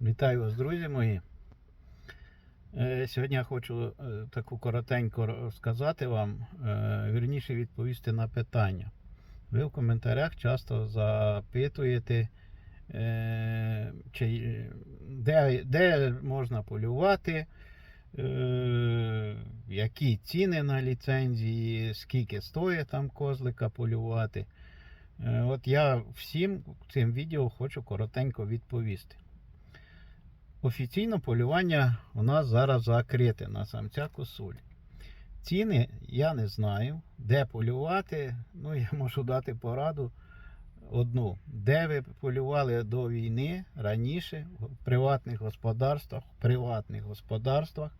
Вітаю вас, друзі мої. Е, Сьогодні я хочу е, таку коротенько розказати вам, е, вірніше відповісти на питання. Ви в коментарях часто запитуєте, чи, де, де можна полювати, які ціни на ліцензії, скільки стоїть там козлика полювати. От я всім цим відео хочу коротенько відповісти. Офіційно полювання у нас зараз закрите на самця косуль. Ціни я не знаю, де полювати. Ну, я можу дати пораду одну. Де ви полювали до війни раніше, в приватних господарствах, в приватних господарствах,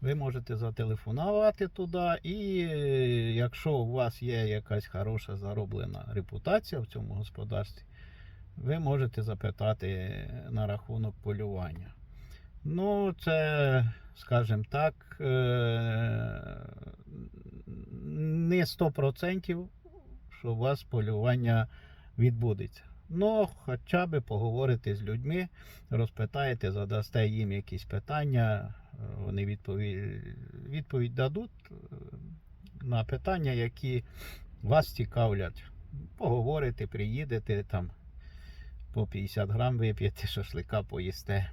ви можете зателефонувати туди, і якщо у вас є якась хороша зароблена репутація в цьому господарстві, ви можете запитати на рахунок полювання. Ну, це, скажімо так, е, не 100%, що у вас полювання відбудеться. Ну, хоча б поговорите з людьми, розпитаєте, задасте їм якісь питання, вони відповідь, відповідь дадуть е, на питання, які вас цікавлять. Поговорите, приїдете там по 50 грам вип'єте, шашлика поїсте,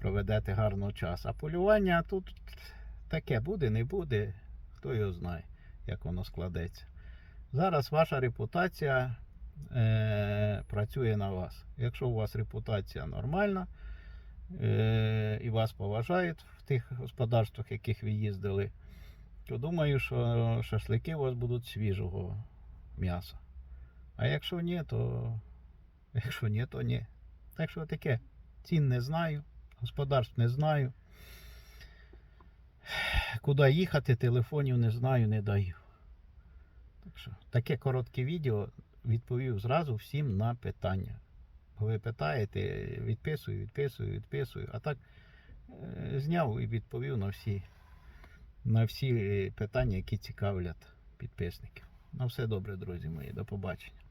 проведете гарно час. А полювання тут таке буде, не буде, хто його знає, як воно складеться. Зараз ваша репутація е, працює на вас. Якщо у вас репутація нормальна е, і вас поважають в тих господарствах, яких ви їздили, то думаю, що шашлики у вас будуть свіжого м'яса. А якщо ні, то якщо ні, то ні. Так що таке. Цін не знаю, господарств не знаю. Куди їхати, телефонів не знаю, не даю. Так що таке коротке відео відповів зразу всім на питання. Ви питаєте, відписую, відписую, відписую. А так е, зняв і відповів на всі, на всі питання, які цікавлять підписників. На все добре, друзі мої. До побачення.